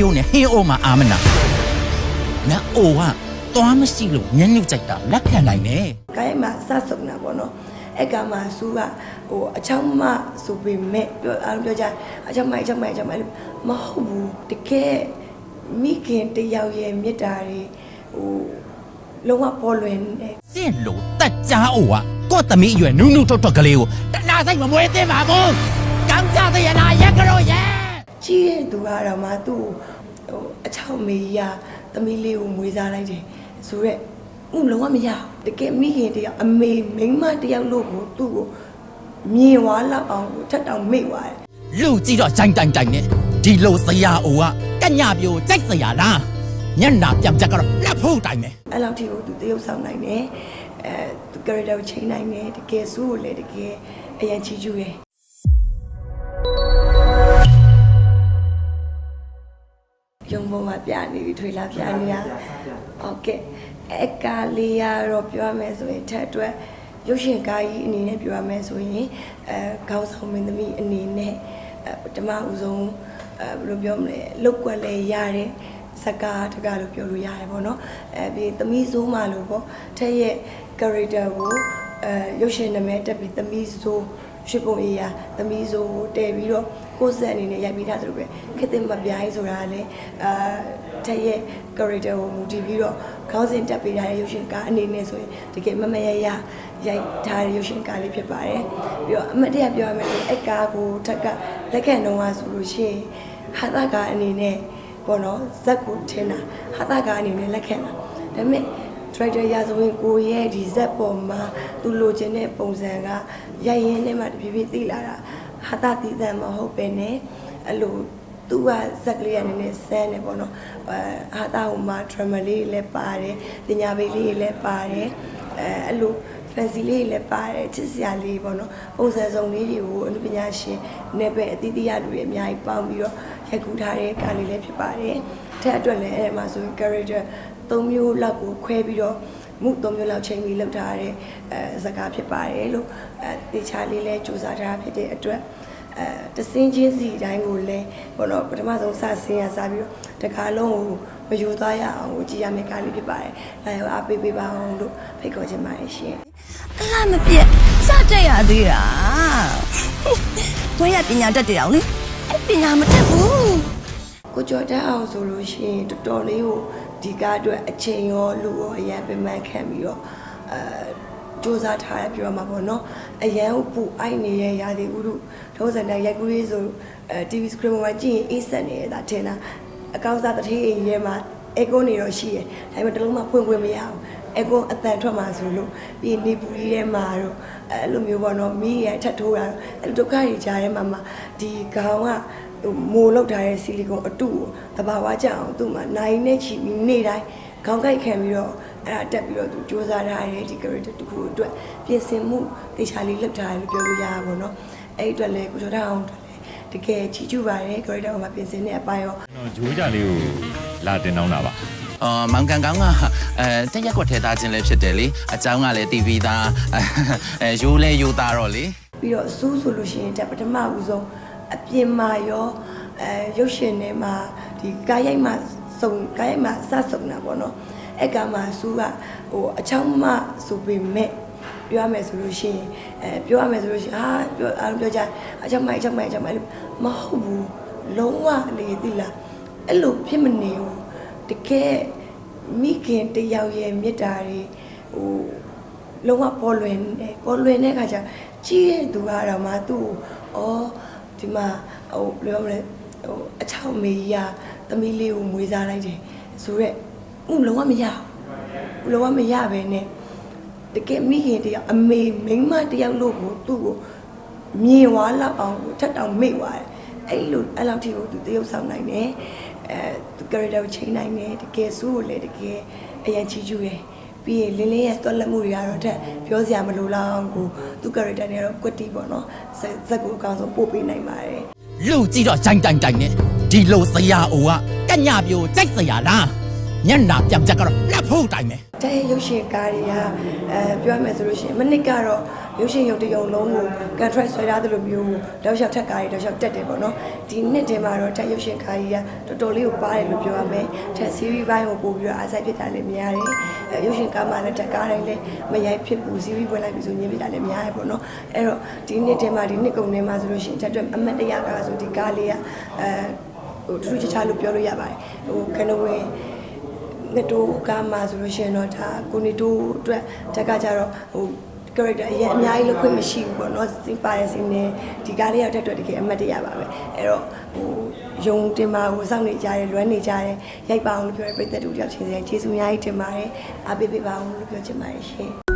ယိုးနဲ့ဟင်းအိုးမှာအာမနာနတ်အိုကသွားမရှိလို့ညညွတ်ကြိုက်တာလက်ခံနိုင်တယ်ကိုင်းမှာစဆုံတာပေါ့နော်အဲ့ကမှာစူးကဟိုအချောင်းမဆိုပေမဲ့ပြောအားလုံးပြောကြအချောင်းမအချောင်းမအချောင်းမအဲ့လိုမဟုတ်ဘူးတကယ်မိခင်တယောက်ရဲ့မေတ္တာတွေဟိုလုံးဝပေါ်လွင်နေစင့်လို့တက်ကြအိုကကိုယ့်သမီးအရွယ်နုနုထွတ်ထွတ်ကလေးကိုတနာစိတ်မမွေးသင့်ပါဘူးကောင်းကြတဲ့ရနာရက်ကြောရဲ့ ကြီးတဲ့သူကတော့မှသူ့ကိုဟိုအချောင်းမေကြီးကသမီးလေးကိုမွေးစားလိုက်တယ်ဆိုရက်ဥလုံးဝမရဘူးတကယ်မိခင်တယောက်အမေမိန်းမတယောက်လို့ကိုသူ့ကိုမြင်သွားလောက်အောင်ကိုထက်တောင်မိတ်သွားတယ်လူကြည့်တော့ဂျိုင်တိုင်တိုင်နဲ့ဒီလိုစရာအိုကကညပြိုကြိုက်စရာလားညနာပြံချက်ကတော့လက်ဖို့တိုင်မယ်အဲ့လောက်ထိကိုသူတရုပ်ဆောင်နိုင်တယ်အဲသူ character ကိုချိန်နိုင်တယ်တကယ်ဆိုးကိုလည်းတကယ်အရင်ချီးကျူးတယ် ပေါ်မှာပြနေပြီထွေလာပြနေတာဟုတ်ကဲ့အကာလေးရတော့ပြောရမယ်ဆိုရင်ထက်အတွက်ရုပ်ရှင်ကားကြီးအနေနဲ့ပြောရမယ်ဆိုရင်အဲခေါင်းဆောင်မင်းသမီးအနေနဲ့အဲပထမဦးဆုံးအဲဘယ်လိုပြောမလဲလုတ်ကွက်လဲရတဲ့စကားတကားလို့ပြောလို့ရတယ်ပေါ့နော်အဲပြီးသမီးစိုးမှလို့ပေါ့ထက်ရဲ့ character ကိုအဲရုပ်ရှင်နာမည်တက်ပြီးသမီးစိုး ရှိပုံအေးရသမီးစိုးကိုတည်ပြီးတော့ကိုယ်ဆက်အနေနဲ့ရိုက်ပြီးသားသလိုပဲခေတ္တမပြိုင်းဆိုတာကလည်းအာထက်ရဲ့ character ကိုမူတည်ပြီးတော့ခေါင်းစဉ်တက်ပေးထားတဲ့ရုပ်ရှင်ကားအနေနဲ့ဆိုရင်တကယ်မမရရရိုက်ထားတဲ့ရုပ်ရှင်ကားလေးဖြစ်ပါတယ်ပြီးတော့အမတ်တရပြောရမယ်ဆိုရင်အဲ့ကားကိုထက်ကလက်ခံတော့ဆိုလို့ရှိရင်ဟာတာကားအနေနဲ့ပေါ့နော်ဇက်ကိုထင်းတာဟာတာကားအနေနဲ့လက်ခံတာဒါပေမဲ့ director ရာဇဝင်ကိုရဲ့ဒီဇက်ပေါ်မှာသူလိုချင်တဲ့ပုံစံကရိုက်ရင်းနဲ့မှတဖြည်းဖြည်းသိလာတာဟာတာတည်တံမဟုတ်ပဲねအဲ့လိုသူကဇက်ကလေးရနေနေဆန်းနေပေါ့နော်အဲဟာတာဟိုမှာ drama လေးတွေလည်းပါတယ်ပညာပေးလေးတွေလည်းပါတယ်အဲအဲ့လို fancy လေးတွေလည်းပါတယ်ချစ်စရာလေးပေါ့နော်ပုံစံစုံလေးတွေကိုအနုပညာရှင်နယ်ပယ်အသီးသီးရတွေအများကြီးပေါင်းပြီးတော့ရိုက်ကူးထားတဲ့ကားလေးလည်းဖြစ်ပါတယ်ထက်အတွက်လည်းအဲ့မှာဆိုရင် character ၃မျိုးလောက်ကိုခွဲပြီးတော့မှု၃မျိုးလောက်ချိန်ပြီးလောက်ထားတဲ့အဲဇာတ်ကားဖြစ်ပါတယ်လို့အဲတေချာလေးလည်းစူးစမ်းထားဖြစ်တဲ့အတွက်အဲတစင်းချင်းစီတိုင်းကိုလည်းဘောတော့ပထမဆုံးစဆင်းရစပြီးတော့တကားလုံးကိုမယူသွားရအောင်ကိုကြည့်ရမယ့်ကားလေးဖြစ်ပါတယ်။လာရောက်အားပေးပေးပါအောင်လို့ဖိတ်ခေါ်ချင်ပါတယ်ရှင်။အလားမပြတ်စတက်ရသေးတာဝဲရပညာတတ်တယ်အောင်လေအဲ့ပညာမတတ်ဘူးကိုကျော်တက်အောင်ဆိုလို့ရှိရင်တော်တော်လေးကို ဒီကားအတွက်အချိန်ရောလူရောအရန်ပင်ပန်းခံပြီးတော့အဲစူးစမ်းထားရပြောရမှာပေါ့နော်အရန်ကိုပူအိုက်နေတဲ့ရာသီဥတုထုံးစံတိုင်းရိုက်ကူးရေးဆိုအဲ TV screen မှာကြည့်ရင်အေးဆက်နေတာထင်တာအကောင့်စားတစ်ထည့်အိမ်ထဲမှာအေကွန်နေတော့ရှိရယ်ဒါပေမဲ့တစ်လုံးမှဖွင့်ခွင့်မရဘူး အေကွန်အတန်ထွက်မှာဆိုလို့ပြီးနေပူကြီးထဲမှာတော့အဲ့လိုမျိုးပေါ့နော်မီးရထက်ထိုးတာတော့အဲ့လိုဒုက္ခတွေကြားထဲမှာမှဒီခေါင်းကဟိုမိုးလောက်ထားတဲ့ဆီလီကွန်အတုကိုတဘာဝကြအောင်သူ့မှာနိုင်နဲ့ချီပြီးနေ့တိုင်းခေါင်းကိုက်ခံပြီးတော့အဲ့ဒါတက်ပြီးတော့သူစူးစမ်းထားတဲ့ဒီ character တစ်ခုအတွက်ပြင်ဆင်မှုတေချာလေးလုပ်ထားတယ်လို့ပြောလို့ရတာပေါ့နော်အဲ့ဒီအတွက်လည်းကိုကျော်တအောင်အတွက်လည်းတကယ်ချီးကျူးပါတယ် character မှာပြင်ဆင်တဲ့အပိုင်းရောကျွန်တော်ဂျိုးကြလေးကိုလာတင်တောင်းတာပါ အော်မောင်ကန်ကောင်းကအဲတက်ရက်ကွက်ထဲသားခြင်းလည်းဖြစ်တယ်လေအเจ้าကလည်း TV သားအဲရိုးလဲရိုးသားတော့လေ ပြီးတော့အစူးဆိုလို့ရှိရင်တက်ပထမဦးဆုံးအပြင်မှာရောအဲရုပ်ရှင်ထဲမှာဒီကားရိုက်မှာစုံကားရိုက်မှာစဆုံတာပေါ့နော်အဲ့ကမှာစူးကဟိုအချောင်းမဆိုပေမဲ့ပြောရမယ်ဆိုလို့ရှိရင်အဲပြောရမယ်ဆိုလို့ရှိရင်ဟာပြောအားလုံးပြောကြအချောင်းမအချောင်းမအချောင်းမအဲ့လိုမဟုတ်ဘူးလုံးဝလေသိလားအဲ့လိုဖြစ်မနေဘူး တကယ်မိခင်တယောက်ရဲ့မေတ္တာတွေဟိုလုံးဝပေါ်လွင်တယ်ပေါ်လွင်တဲ့အခါကျကြီးတဲ့သူကတော့မှသူ့ကိုဩဒီမှာဟိုဘယ်လိုပြောမလဲဟိုအချောက်မေကြီးကသမီးလေးကိုမွေးစားလိုက်တယ်ဆိုတော့ဥလုံးဝမရဘူးလုံးဝမရပဲနဲ့တကယ်မိခင်တယောက်အမေမိန်းမတယောက်လို့ကိုသူ့ကိုမြင်သွားလောက်အောင်ကိုထက်တောင်မိတ်သွားတယ်အဲ့လိုအဲ့လောက်ထိကိုသူတရုပ်ဆောင်နိုင်တယ် အဲသူ character ကိုချိန်နိုင်တယ်တကယ်ဆိုးကိုလည်းတကယ်အရင်ချီးကျူးတယ်ပြီးရင်လင်းလင်းရဲ့တွက်လက်မှုတွေကတော့တက်ပြောစရာမလိုလောက်အောင်ကိုသူ character တွေကတော့ကွက်တီပေါ့နော်ဇက်ဇက်ကိုအကောင်ဆုံးပို့ပေးနိုင်ပါတယ်လူကြည့်တော့ဂျိုင်တိုင်တိုင်နဲ့ဒီလိုစရာအိုကကညပြိုကြိုက်စရာလား ညနာပြံချက်ကတော့လက်ဖို့တိုင်မယ်တဲ့ရုပ်ရှင်ကားတွေကအဲပြောရမယ်ဆိုလို့ရှိရင်မနစ်ကတော့ရုပ်ရှင်ရုပ်တရုံလုံးကို contract ဆွဲထားသလိုမျိုးတောက်လျှောက်ထက်ကားတွေတောက်လျှောက်တက်တယ်ပေါ့နော်ဒီနှစ်တင်မှာတော့တက်ရုပ်ရှင်ကားကြီးကတော်တော်လေးကိုပါတယ်လို့ပြောရမယ်ထက် series ဘိုင်းကိုပို့ပြီးတော့အားစိုက်ဖြစ်တာလည်းများတယ်အဲရုပ်ရှင်ကားမှလည်းတက်ကားတိုင်းလည်းမရိုက်ဖြစ်ဘူး series ပွဲလိုက်ပြီးဆိုညင်ပြတာလည်းများတယ်ပေါ့နော်အဲ့တော့ဒီနှစ်တင်မှာဒီနှစ်ကုန်တင်မှာဆိုလို့ရှိရင်တက်အတွက်အမတ်တရကားဆိုဒီကားလေးကအဲဟိုထူးထူးခြားခြားလို့ပြောလို့ရပါတယ်ဟိုကနဝင်း ငတိုးကားမှာဆိုလို့ရှိရင်တော့ဒါကိုနေတိုးအတွက်တက်ကကြတော့ဟို character အရင်အများကြီးလုပ်ခွင့်မရှိဘူးပေါ့နော်စီးပါတဲ့စီးနေဒီကားလေးရောက်တဲ့အတွက်တကယ်အမှတ်တရပါပဲအဲ့တော့ဟိုယုံတင်ပါကိုစောင့်နေကြတယ်လွမ်းနေကြတယ်ရိုက်ပါအောင်လို့ပြောတဲ့ပြည်သက်တူတယောက်ချင်းစီကျေးဇူးအများကြီးတင်ပါတယ်အားပေးပေးပါအောင်လို့ပြောချင်ပါတယ်ရှင်